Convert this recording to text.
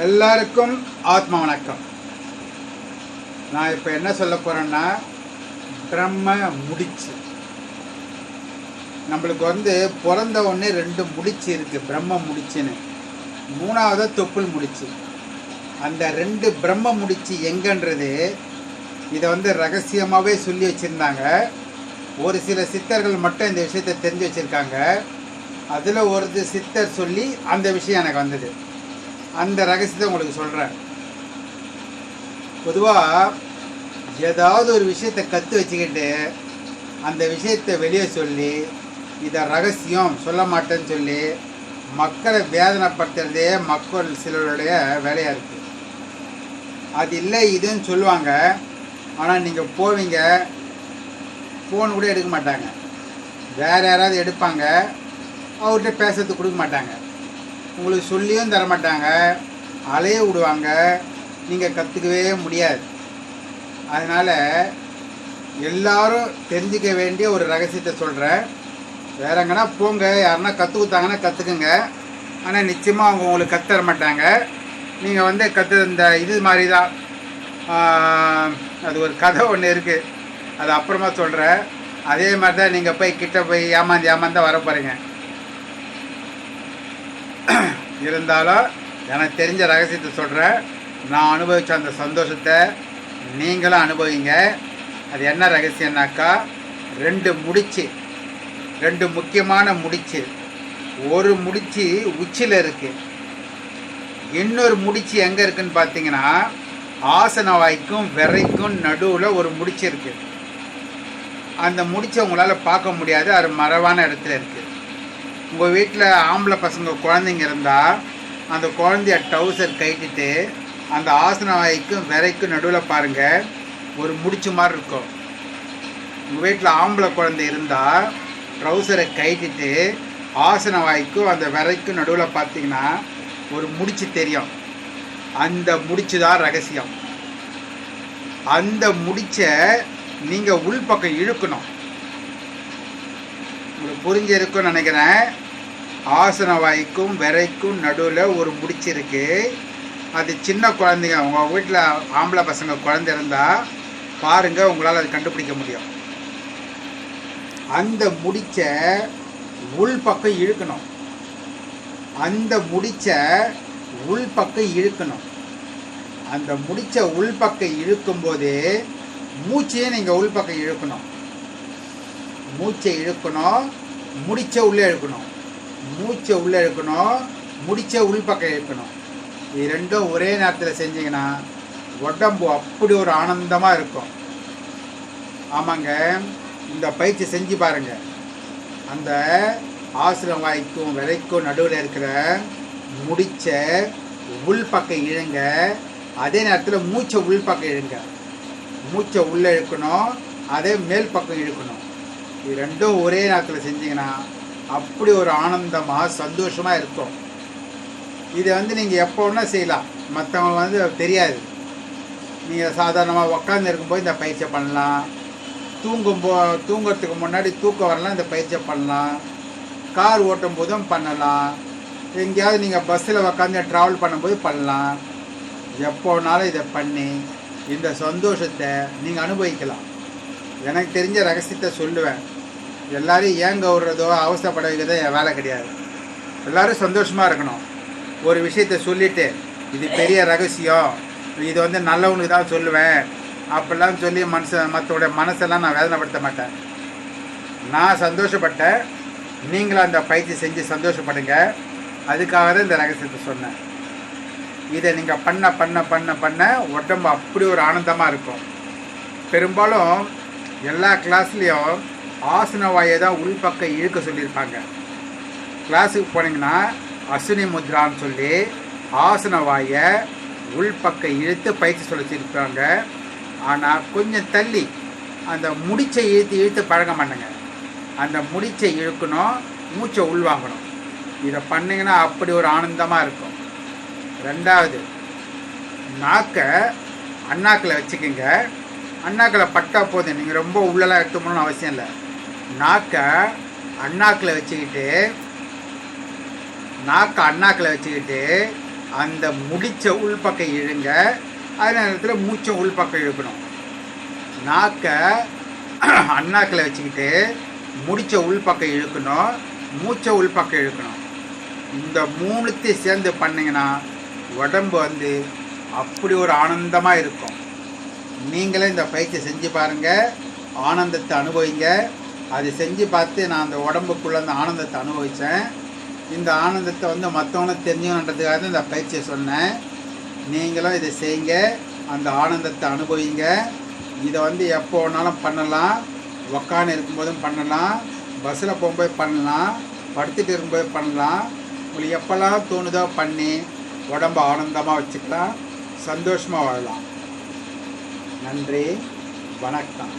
எல்லாருக்கும் ஆத்ம வணக்கம். நான் இப்போ என்ன சொல்ல போகிறேன்னா பிரம்ம முடிச்சு. நம்மளுக்கு வந்து பிறந்த உடனே ரெண்டு முடிச்சு இருக்குது பிரம்ம முடிச்சுன்னு. மூணாவது தொப்புள் முடிச்சு. அந்த ரெண்டு பிரம்ம முடிச்சு எங்கன்றது இதை வந்து ரகசியமாகவே சொல்லி வச்சுருந்தாங்க. ஒரு சில சித்தர்கள் மட்டும் இந்த விஷயத்தை தெரிஞ்சு வச்சுருக்காங்க. அதில் ஒரு சித்தர் சொல்லி அந்த விஷயம் எனக்கு வந்தது. அந்த ரகசியத்தை உங்களுக்கு சொல்கிறேன் பொதுவாக ஏதாவது ஒரு விஷயத்தை கற்று வச்சுக்கிட்டு அந்த விஷயத்தை வெளியே சொல்லி இதை ரகசியம் சொல்ல மாட்டேன்னு சொல்லி மக்களை வேதனைப்படுத்துறதே மக்கள் சிலருடைய வேலையாக இருக்குது அது இல்லை இதுன்னு சொல்லுவாங்க. ஆனால் நீங்கள் போவீங்க ஃபோன் கூட எடுக்க மாட்டாங்க. வேறு யாராவது எடுப்பாங்க அவர்கிட்ட பேசுறதுக்கு கொடுக்க மாட்டாங்க. உங்களுக்கு சொல்லியும் தர மாட்டாங்க அலைய விடுவாங்க நீங்கள் கற்றுக்கவே முடியாது. அதனால் எல்லாரும் தெரிஞ்சுக்க வேண்டிய ஒரு ரகசியத்தை சொல்கிறேன் வேற எங்கன்னா போங்க யாருன்னா கற்று கொடுத்தாங்கன்னா கற்றுக்குங்க ஆனால் நிச்சயமாக அவங்க உங்களுக்கு கற்று தர மாட்டாங்க. நீங்கள் வந்து கற்று இந்த இது மாதிரி தான் அது ஒரு கதை ஒன்று இருக்குது அது அப்புறமா சொல்கிறேன் அதே மாதிரி தான் நீங்கள் போய் கிட்ட போய் ஏமாந்து ஏமாந்து வர போகிறீங்க இருந்தாலும் எனக்கு தெரிஞ்ச ரகசியத்தை சொல்கிறேன் நான் அனுபவித்த அந்த சந்தோஷத்தை நீங்களும் அனுபவிங்க. அது என்ன ரகசியம்னாக்கா ரெண்டு முடிச்சு ரெண்டு முக்கியமான முடிச்சு. ஒரு முடிச்சு உச்சியில் இருக்குது இன்னொரு முடிச்சு எங்கே இருக்குன்னு பார்த்தீங்கன்னா ஆசன வாய்க்கும் விரைக்கும் நடுவில் ஒரு முடிச்சு இருக்குது அந்த முடிச்சை உங்களால் பார்க்க முடியாது. அது மறைவான இடத்துல இருக்குது உங்கள் வீட்டில் ஆம்பளை பசங்க குழந்தைங்க இருந்தால் அந்த குழந்தைய டவுசர் கட்டிட்டு அந்த ஆசன வாய்க்கும் விரைக்கும் நடுவில் பாருங்கள் ஒரு முடிச்சு மாதிரி இருக்கும். உங்கள் வீட்டில் ஆம்பளை குழந்தை இருந்தால் ட்ரௌசரை கட்டிட்டு ஆசன வாய்க்கும் அந்த விரைக்கும் நடுவில் பார்த்தீங்கன்னா ஒரு முடிச்சு தெரியும். அந்த முடிச்சு தான் ரகசியம். அந்த முடிச்சை நீங்கள் உள்பக்கம் இழுக்கணும். உங்களுக்கு புரிஞ்சிருக்கும்னு நினைக்கிறேன். ஆசன வாய்க்கும் விரைக்கும் நடுவில் ஒரு முடிச்சு இருக்கு அது சின்ன குழந்தைங்க உங்கள் வீட்டில் ஆம்பளை பசங்க குழந்தை இருந்தால் பாருங்கள் உங்களால் அது கண்டுபிடிக்க முடியும். அந்த முடிச்ச உள் பக்கம் இழுக்கணும். அந்த முடிச்ச உள் பக்கம் இழுக்கணும். அந்த முடிச்ச உள்பக்கம் இழுக்கும்போது மூச்சையே நீங்கள் உள்பக்கம் இழுக்கணும். மூச்சை இழுக்கணும் முடிச்ச உள்ளே இழுக்கணும். மூச்சை உள்ளே இழுக்கணும் முடிச்ச உள்பக்கம் இழுக்கணும். இது ரெண்டும் ஒரே நேரத்தில் செஞ்சீங்கன்னா உடம்பு அப்படி ஒரு ஆனந்தமாக இருக்கும். ஆமாங்க இந்த பயிற்சி செஞ்சு பாருங்க. அந்த ஆசிரம் வாய்க்கும் விலைக்கும் நடுவில் இருக்கிற முடிச்ச உள்பக்கம் இழுங்க. அதே நேரத்தில் மூச்சை உள்பக்கம் இழுங்க. மூச்சை உள்ளே இழுக்கணும் அதே மேல் பக்கம் இழுக்கணும். இது ரெண்டும் ஒரே நேரத்தில் செஞ்சீங்கன்னா அப்படி ஒரு ஆனந்தமாக சந்தோஷமாக இருக்கும். இதை வந்து நீங்கள் எப்போ வேணால் செய்யலாம். மற்றவங்க வந்து தெரியாது. நீங்கள் சாதாரணமாக உட்காந்து இருக்கும்போது இந்த பயிற்சியை பண்ணலாம். தூங்கும்போ தூங்குறதுக்கு முன்னாடி தூக்கம் வரலாம் இந்த பயிற்சியை பண்ணலாம். கார் ஓட்டும் போதும் பண்ணலாம். எங்கேயாவது நீங்கள் பஸ்ஸில் உட்காந்து ட்ராவல் பண்ணும்போது பண்ணலாம். எப்போனாலும் இதை பண்ணி இந்த சந்தோஷத்தை நீங்கள் அனுபவிக்கலாம். எனக்கு தெரிஞ்ச ரகசியத்தை சொல்லுவேன். எல்லாரையும் ஏங்க விடுறதோ அவசரப்பட வைக்கிறதோ என் வேலை கிடையாது. எல்லோரும் சந்தோஷமாக இருக்கணும். ஒரு விஷயத்த சொல்லிவிட்டு இது பெரிய ரகசியம் இது வந்து நல்லவனுக்கு தான் சொல்லுவேன் அப்படிலாம் சொல்லி மனச மற்றோட மனசெல்லாம் நான் வேதனைப்படுத்த மாட்டேன். நான் சந்தோஷப்பட்டேன். நீங்களும் அந்த பயிற்சி செஞ்சு சந்தோஷப்படுங்க. அதுக்காக தான் இந்த ரகசியத்தை சொன்னேன். இதை நீங்கள் பண்ண பண்ண பண்ண பண்ண உடம்பு அப்படி ஒரு ஆனந்தமாக இருக்கும். பெரும்பாலும் எல்லா கிளாஸ்லேயும் ஆசன வாயை தான் உள்பக்கம் இழுக்க சொல்லியிருப்பாங்க. கிளாஸுக்கு போனீங்கன்னா அசுனி முத்ரான்னு சொல்லி ஆசன வாயை உள்பக்கம் இழுத்து பயிற்சி சொல்லிச்சிருப்பாங்க ஆனால் கொஞ்சம் தள்ளி அந்த முடிச்சை இழுத்து இழுத்து பழக மாட்டேங்க. அந்த முடிச்சை இழுக்கணும் மூச்சை உள்வாங்கணும். இதை பண்ணிங்கன்னா அப்படி ஒரு ஆனந்தமாக இருக்கும். ரெண்டாவது நாக்கை அண்ணாக்கில் வச்சுக்கோங்க. அண்ணாக்கில் பட்டா போதும். நீங்கள் ரொம்ப உள்ளலாம் எடுத்துக்கணும்னு அவசியம் இல்லை. நாக்கை அண்ணாக்கில் வச்சுக்கிட்டு நாக்கை அண்ணாக்கில் வச்சுக்கிட்டு அந்த முடிச்ச உள்பக்கம் இழுங்க. அதே நேரத்தில் மூச்சை உள்பக்கம் இழுக்கணும். நாக்கை அண்ணாக்கில் வச்சுக்கிட்டு முடிச்ச உள்பக்கம் இழுக்கணும் மூச்சை உள்பக்கம் இழுக்கணும். இந்த மூணுத்தையும் சேர்ந்து பண்ணிங்கன்னா உடம்பு வந்து அப்படி ஒரு ஆனந்தமாக இருக்கும். நீங்களே இந்த பயிற்சி செஞ்சு பாருங்கள் ஆனந்தத்தை அனுபவிங்க. அது செஞ்சு பார்த்து நான் அந்த உடம்புக்குள்ளே அந்த ஆனந்தத்தை அனுபவித்தேன் இந்த ஆனந்தத்தை வந்து மற்றவங்களுக்கு தெரிஞ்சுக்கணுன்றதுக்காக தான் இந்த பயிற்சியை சொன்னேன். நீங்களும் இதை செய்யுங்க. அந்த ஆனந்தத்தை அனுபவிங்க. இதை வந்து எப்போ வேணாலும் பண்ணலாம். உக்காந்து இருக்கும்போதும் பண்ணலாம். பஸ்ஸில் போகும்போது பண்ணலாம். படுத்துட்டு இருக்கும்போது பண்ணலாம். உங்களுக்கு எப்போல்லாம் தோணுதோ பண்ணி உடம்ப ஆனந்தமாக வச்சுக்கலாம். சந்தோஷமாக வாழலாம். நன்றி. வணக்கம்.